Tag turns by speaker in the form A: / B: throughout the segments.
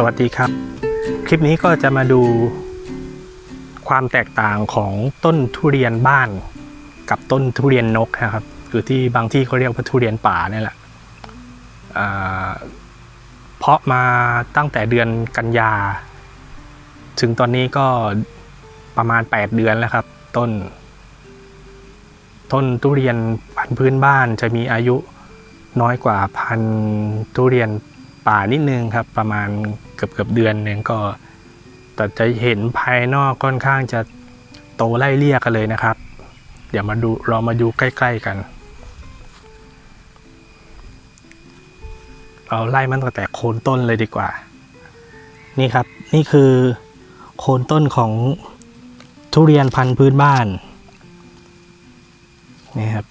A: สวัสดีครับ คลิปนี้ก็จะมาดูความแตกต่างของต้นทุเรียนบ้านกับต้นทุเรียนนกนะครับหรือที่บางที่เขาเรียกว่าทุเรียนป่านี่แหละเพาะมาตั้งแต่เดือนกันยา ถึงตอนนี้ก็ประมาณ 8 เดือนแล้วครับ ต้น ต้นทุเรียนพันธุ์พื้นบ้านจะมีอายุน้อยกว่าพันธุ์ทุเรียนป่านิดนึงครับประมาณ เกือบเกือบเดือนหนึ่งก็ แต่จะเห็นภายนอกค่อนข้างจะโตไล่เลี่ยกันเลยนะครับ เดี๋ยวมาดูเรามาดูใกล้ ๆกัน เราไล่มันตั้งแต่โคนต้นเลยดีกว่า นี่ครับนี่คือโคนต้นของทุเรียนพันธุ์พื้นบ้านนี่ครับ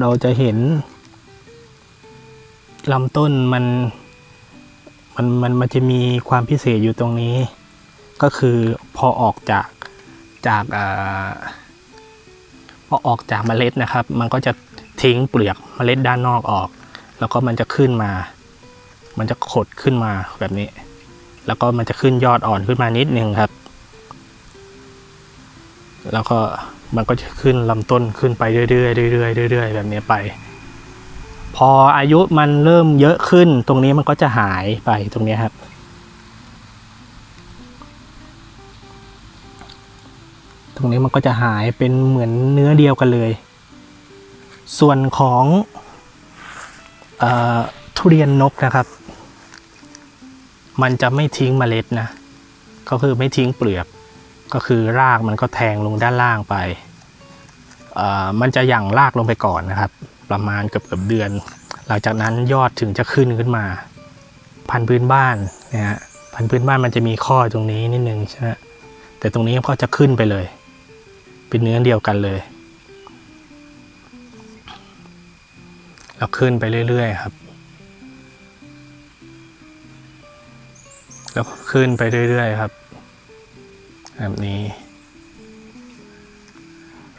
A: เราจะเห็นลำต้นมัน มันมันมันจะมีความพิเศษอยู่ตรงนี้ ก็คือพอออกจากจากอ่อพอออกจากเมล็ดนะครับ มันก็จะทิ้งเปลือกเมล็ดด้านนอกออก แล้วก็มันจะขึ้นมา มันจะขดขึ้นมาแบบนี้ แล้วก็มันจะขึ้นยอดอ่อนขึ้นมานิดนึงครับ แล้วก็มันก็จะขึ้นลำต้นขึ้นไปเรื่อยๆเรื่อยๆเรื่อยๆแบบนี้ไป ออายุมันเริ่มเยอะขึ้น ตรงนี้มันก็จะหายไปตรงนี้ครับ ตรงนี้มันก็จะหายเป็นเหมือนเนื้อเดียวกันเลย ส่วนของอทุเรียนนกนะครับ มันจะไม่ทิ้งเมล็ดนะ ก็คือไม่ทิ้งเปลือก ก็คือรากมันก็แทงลงด้านล่างไป มันจะหยั่งรากลงไปก่อนนะครับ ประมาณเกือบเกือบเดือน หลังจากนั้นยอดถึงจะขึ้นขึ้นมา พันพื้นบ้านนะฮะพันพื้นบ้านมันจะมีข้อตรงนี้นิดนึงใช่ไหมแต่ตรงนี้ก็จะขึ้นไปเลย เป็นเนื้อเดียวกันเลยแล้วขึ้นไปเรื่อยๆครับ แล้วขึ้นไปเรื่อยๆครับแบบนี้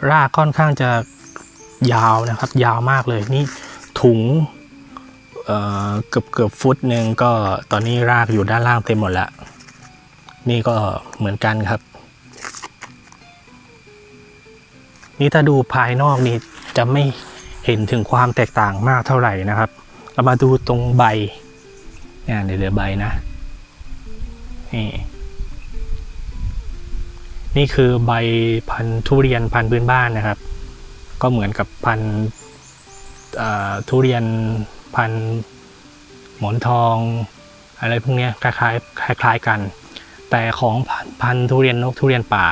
A: รากค่อนข้างจะ ยาวนะครับ ยาวมากเลยนี่ถุงเเกือบเกือบฟุตหนึ่งก็ตอนนี้รากอยู่ด้านล่างเต็มหมดแล้ว นี่ก็เหมือนกันครับ นี่ถ้าดูภายนอกนี่จะไม่เห็นถึงความแตกต่างมากเท่าไหร่นะครับ เรามาดูตรงใบเนี่ยเดี๋ยวเหลือใบนะนี่นี่คือใบพันธุ์ทุเรียนพันธุ์พื้นบ้านนะครับ ก็เหมือนกับพันธุเอ่อทุเรียนพันธุ์หมอนทองอะไรพวกนี้คล้ายๆคล้ายๆกัน แต่ของพันธุ์พันทุเรียนนกทุเรียนป่า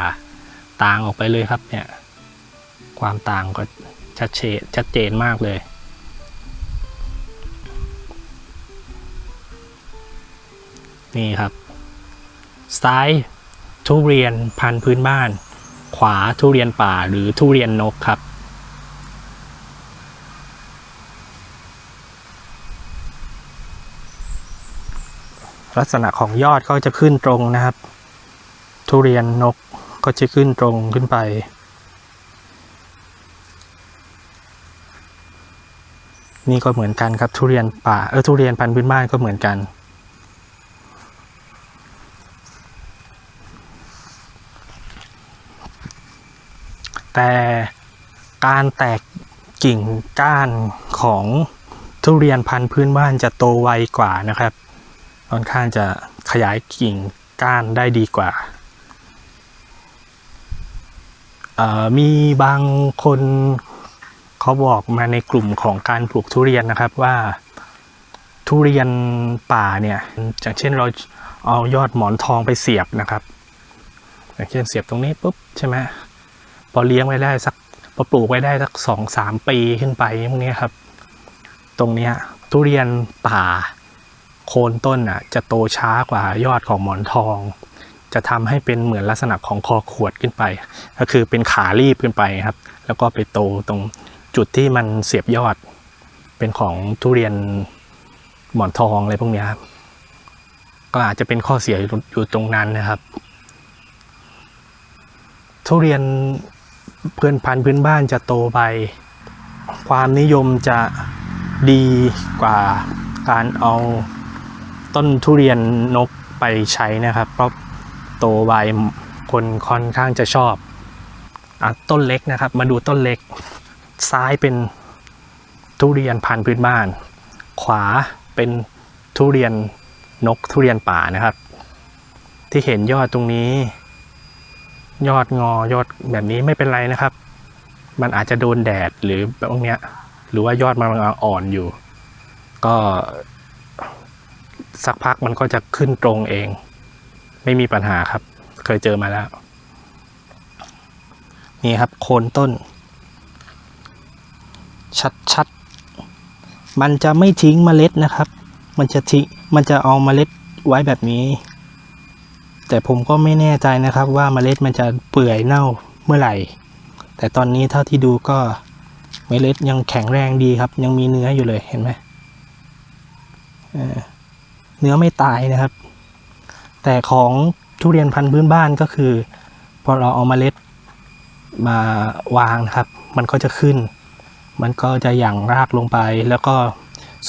A: ต่างออกไปเลยครับเนี่ยความต่างก็ชัดเจนชัดเจนมากเลย นี่ครับ ซ้ายทุเรียนพันธุ์พื้นบ้าน ขวาทุเรียนป่าหรือทุเรียนนกครับ ลักษณะของยอดก็จะขึ้นตรงนะครับ ทุเรียนนกก็จะขึ้นตรงขึ้นไป นี่ก็เหมือนกันครับทุเรียนป่าเออทุเรียนพันธุ์พื้นบ้านก็เหมือนกัน แต่การแตกกิ่งก้านของทุเรียนพันธุ์พื้นบ้านจะโตไวกว่านะครับ ค่อนข้างจะขยายกิ่งก้านได้ดีกว่า มีบางคนเขาบอกมาในกลุ่มของการปลูกทุเรียนนะครับว่าทุเรียนป่าเนี่ยอย่างเช่นเราเอายอดหมอนทองไปเสียบนะครับ อย่างเช่นเสียบตรงนี้ปุ๊บใช่ไหมพอเลี้ยงไว้ได้สักพอปลูกไว้ได้สักสองสามปีขึ้นไปพวกนี้ครับ ตรงเนี้ยทุเรียนป่า โคนต้นอะจะโตช้ากว่ายอดของหมอนทอง จะทำให้เป็นเหมือนลักษณะของคอขวดขึ้นไป ก็คือเป็นขารีบขึ้นไปครับ แล้วก็ไปโตตรงจุดที่มันเสียบยอด เป็นของทุเรียนหมอนทองอะไรพวกนี้ครับก็อาจจะเป็นข้อเสียอยู่อยู่ตรงนั้นนะครับ ทุเรียนเพื่อนพันธุ์พื้นบ้านจะโตไป ความนิยมจะดีกว่าการเอา ต้นทุเรียนนกไปใช้นะครับ เพราะโตไวคนค่อนข้างจะชอบอต้นเล็กนะครับ มาดูต้นเล็ก ซ้ายเป็นทุเรียนพันธุ์พื้นบ้าน ขวาเป็นทุเรียนนกทุเรียนป่านะครับ ที่เห็นยอดตรงนี้ ยอดงอยอดแบบนี้ไม่เป็นไรนะครับ มันอาจจะโดนแดดหรือแบบเนี้ยหรือว่ายอดมันอ่อนอยู่ ก็ สักพักมันก็จะขึ้นตรงเอง ไม่มีปัญหาครับ เคยเจอมาแล้ว นี่ครับโคนต้น ชัดๆ มันจะไม่ทิ้งเมล็ดนะครับ มันจะทิ้งมันจะเอาเมล็ดไว้แบบนี้ แต่ผมก็ไม่แน่ใจนะครับ ว่าเมล็ดมันจะเปื่อยเน่าเมื่อไหร่ แต่ตอนนี้เท่าที่ดูก็เมล็ดยังแข็งแรงดีครับ ยังมีเนื้ออยู่เลยเห็นไหมเออ เนื้อไม่ตายนะครับ แต่ของทุเรียนพันธุ์พื้นบ้านก็คือ พอเราเอามาเมล็ดมาวางนะครับ มันก็จะขึ้น มันก็จะหยั่งรากลงไป แล้วก็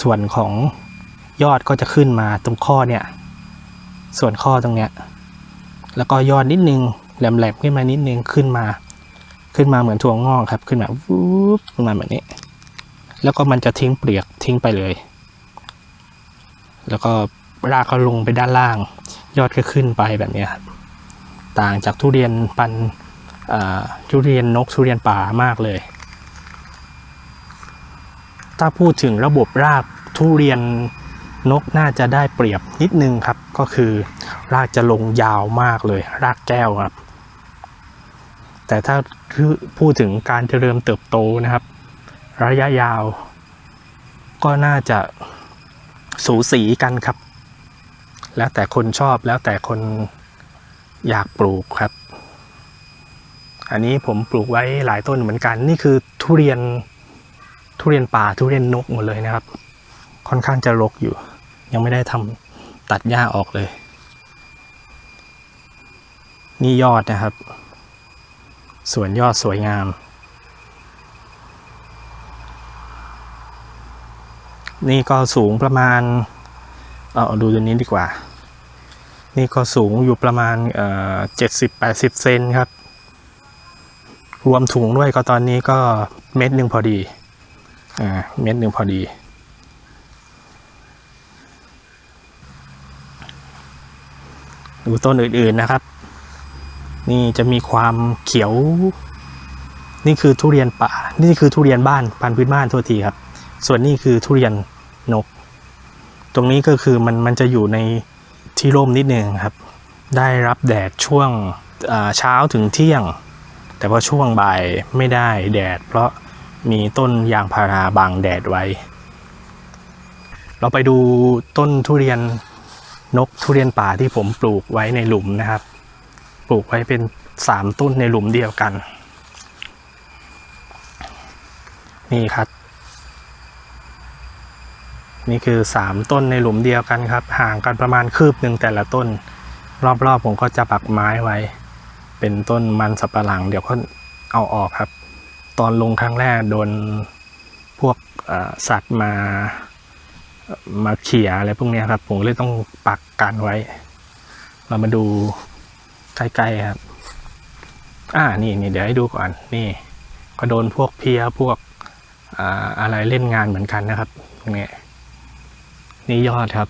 A: ส่วนของยอดก็จะขึ้นมาตรงข้อเนี่ย ส่วนข้อตรงเนี้ย แล้วก็ยอดนิดนึงแหลมๆขึ้นมานิดนึงขึ้นมา ขึ้นมาเหมือนถั่วงอกครับ ขึ้นมาวูบขึ้นมาแบบนี้ แล้วก็มันจะทิ้งเปลือกทิ้งไปเลย แล้วก็ รากก็ลงไปด้านล่าง ยอดก็ขึ้นไปแบบนี้ครับต่างจากทุเรียนปันทุเรียนนกทุเรียนป่ามากเลย ถ้าพูดถึงระบบรากทุเรียนนกน่าจะได้เปรียบนิดนึงครับ ก็คือรากจะลงยาวมากเลย รากแก้วครับ แต่ถ้าพูดถึงการเจริญเติบโตนะครับ ระยะยาว ก็น่าจะสูสีกันครับ แล้วแต่คนชอบแล้วแต่คนอยากปลูกครับ อันนี้ผมปลูกไว้หลายต้นเหมือนกัน นี่คือทุเรียนทุเรียนป่าทุเรียนนกหมดเลยนะครับ ค่อนข้างจะรกอยู่ ยังไม่ได้ทำตัดหญ้าออกเลย นี่ยอดนะครับส่วนยอดสวยงาม นี่ก็สูงประมาณ เอาดูตัวนี้ดีกว่า นี่ก็สูงอยู่ประมาณเจ็ดสิบแปดสิบเซนครับ รวมถุงด้วยก็ตอนนี้ก็เม็ดหนึ่งพอดี อ่า เม็ดหนึ่งพอดี ดูต้นอื่นๆนะครับ นี่จะมีความเขียว นี่คือทุเรียนป่า นี่คือทุเรียนบ้านพันธุ์พื้นบ้านโทษทีครับ ส่วนนี้คือทุเรียนนก ตรงนี้ก็คือมันมันจะอยู่ในที่ร่มนิดนึงครับ ได้รับแดดช่วงเช้าถึงเที่ยง แต่ว่าช่วงบ่ายไม่ได้แดด เพราะมีต้นยางพาราบังแดดไว้ เราไปดูต้นทุเรียนนกทุเรียนป่าที่ผมปลูกไว้ในหลุมนะครับ ปลูกไว้เป็นสามต้นในหลุมเดียวกัน นี่ครับ นี่คือสามต้นในหลุมเดียวกันครับ ห่างกันประมาณคืบหนึ่งแต่ละต้น รอบๆผมก็จะปักไม้ไว้ เป็นต้นมันสับปะหลัง เดี๋ยวก็เอาออกครับ ตอนลงครั้งแรกโดนพวกสัตว์มามาเขี่ยอะไรพวกนี้ครับ ผมเลยต้องปักกันไว้ เรามาดูใกล้ๆครับ อ่านี่นี่เดี๋ยวให้ดูก่อน นี่ ก็โดนพวกเพียพวกออะไรเล่นงานเหมือนกันนะครับตรงนี้ นี่ยอดครับ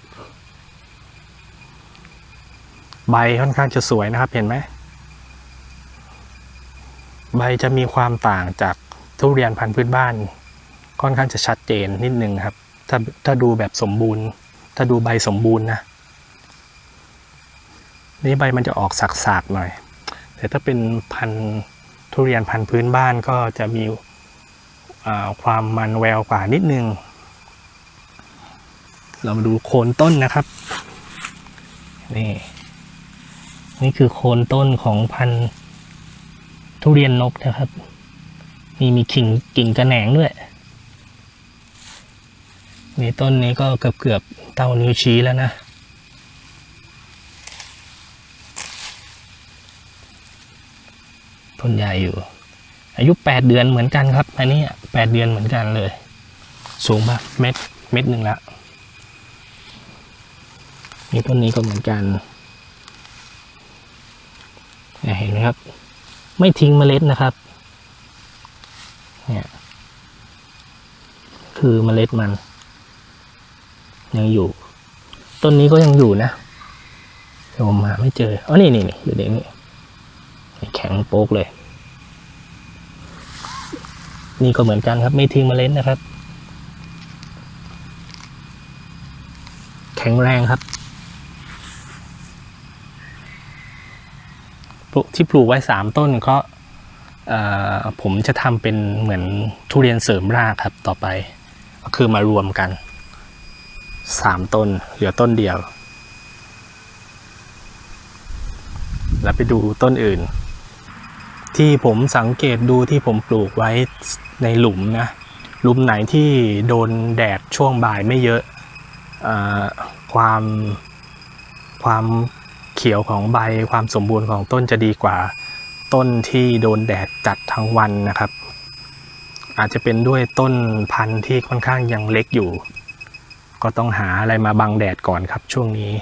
A: ใบค่อนข้างจะสวยนะครับเห็นไหม ใบจะมีความต่างจากทุเรียนพันธุ์พื้นบ้าน ค่อนข้างจะชัดเจนนิดนึงครับ ถ้าถ้าดูแบบสมบูรณ์ ถ้าดูใบสมบูรณ์นะ นี่ใบมันจะออกสักๆหน่อย แต่ถ้าเป็นพันธุ์ทุเรียนพันธุ์พื้นบ้านก็จะมีความมันแววกว่านิดนึง เรามาดูโคนต้นนะครับ นี่ นี่คือโคนต้นของพันธุ์ทุเรียนนกนะครับนี่มีกิ่งกิ่งกระแหนงด้วยนี่ต้นนี้ก็เกือบเกือบเท่านิ้วชี้แล้วนะ ต้นใหญ่อยู่ อายุแปดเดือนเหมือนกันครับ อันนี้แปดเดือนเหมือนกันเลย สูงปะเม็ดเม็ดหนึ่งละ นี่ต้นนี้ก็เหมือนกันเห็นไหมครับ ไม่ทิ้งเมล็ดนะครับ เนี่ย คือเมล็ดมัน ยังอยู่ ต้นนี้ก็ยังอยู่นะเดี๋ยวผมหาไม่เจออ๋อนี่นี่นี่อยู่ในนี้แข็งโป๊กเลย นี่ก็เหมือนกันครับ ไม่ทิ้งเมล็ดนะครับ แข็งแรงครับปลูก ที่ปลูกไว้สามต้นก็ผมจะทำเป็นเหมือนทุเรียนเสริมรากครับต่อไป ก็คือมารวมกันสามต้นเหลือต้นเดียว แล้วไปดูต้นอื่น ที่ผมสังเกตดูที่ผมปลูกไว้ในหลุมนะ หลุมไหนที่โดนแดดช่วงบ่ายไม่เยอะอความความ เขียวของใบความสมบูรณ์ของต้นจะดีกว่าต้นที่โดนแดดจัดทั้งวันนะครับ อาจจะเป็นด้วยต้นพันธุ์ที่ค่อนข้างยังเล็กอยู่ ก็ต้องหาอะไรมาบังแดดก่อนครับช่วงนี้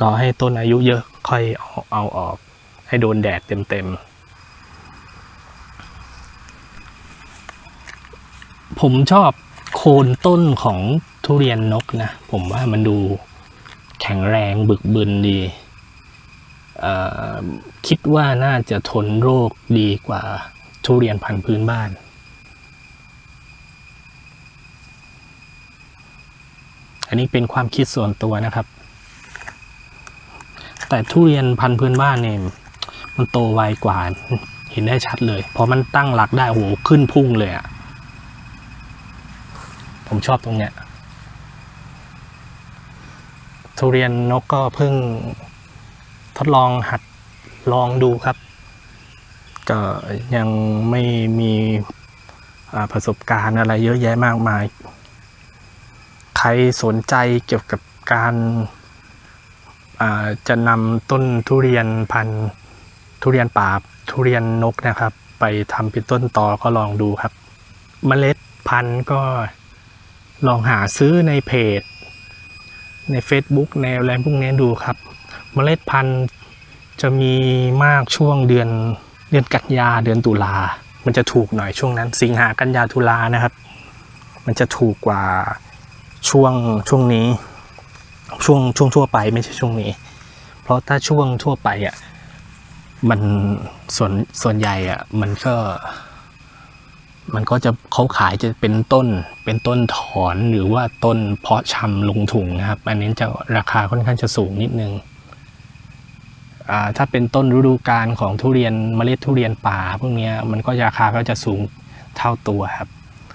A: รอให้ต้นอายุเยอะค่อยเอาเอาออก ให้โดนแดดเต็มๆ ผมชอบโคนต้นของทุเรียนนกนะ ผมว่ามันดูแข็งแรงบึกบึนดี คิดว่าน่าจะทนโรคดีกว่าทุเรียนพันธุ์พื้นบ้าน อันนี้เป็นความคิดส่วนตัวนะครับ แต่ทุเรียนพันธุ์พื้นบ้านเนี่ยมันโตไวกว่าเห็นได้ชัดเลย พอมันตั้งหลักได้โหขึ้นพุ่งเลยอะ่ะ ผมชอบตรงเนี้ยทุเรียนนกก็เพิ่ง ทดลองหัดลองดูครับ ก็ยังไม่มีประสบการณ์อะไรเยอะแยะมากมาย ใครสนใจเกี่ยวกับการาจะนำต้นทุเรียนพันธุ์ทุเรียนป่าทุเรียนนกนะครับ ไปทำเป็นต้นตอก็ลองดูครับ เมล็ดพันธุ์ก็ลองหาซื้อในเพจ ใน Facebook ในอะไรพวกนี้ดูครับ เมล็ดพันธุ์จะมีมากช่วงเดือนเดือนกันยาเดือนตุลา มันจะถูกหน่อยช่วงนั้น สิงหากันยาตุลานะครับ มันจะถูกกว่าช่วงช่วงนี้ ช่วงช่วงทั่วไปไม่ใช่ช่วงนี้ เพราะถ้าช่วงทั่วไปอะมันส่วนส่วนใหญ่อะมันก็มันก็จะเขาขายจะเป็นต้นเป็นต้นถอนหรือว่าต้นเพาะชำลงถุงนะครับ อันนี้จะราคาค่อนข้างจะสูงนิดนึง ถ้าเป็นต้นฤดูกาลของทุเรียนเมล็ดทุเรียนป่าพวกนี้มันก็ราคาก็จะสูงเท่าตัวครับ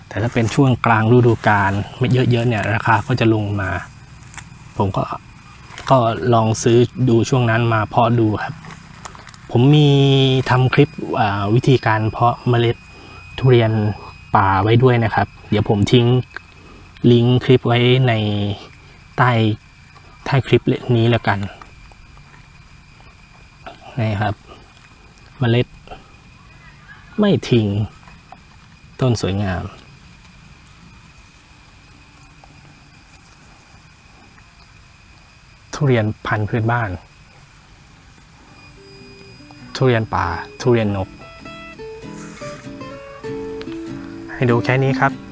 A: แต่ถ้าเป็นช่วงกลางฤดูกาลไม่เยอะๆเนี่ยราคาก็จะลงมา ผมก็ก็ลองซื้อดูช่วงนั้นมาเพาะดูครับ ผมมีทำคลิปวิธีการเพาะเมล็ดทุเรียนป่าไว้ด้วยนะครับ เดี๋ยวผมทิ้งลิงก์คลิปไว้ในใต้ใต้คลิปนี้แล้วกัน นะครับเมล็ด ไม่ทิ้ง ต้นสวยงาม ทุเรียนพันธุ์พื้นบ้าน ทุเรียนป่า ทุเรียนนก ให้ดูแค่นี้ครับ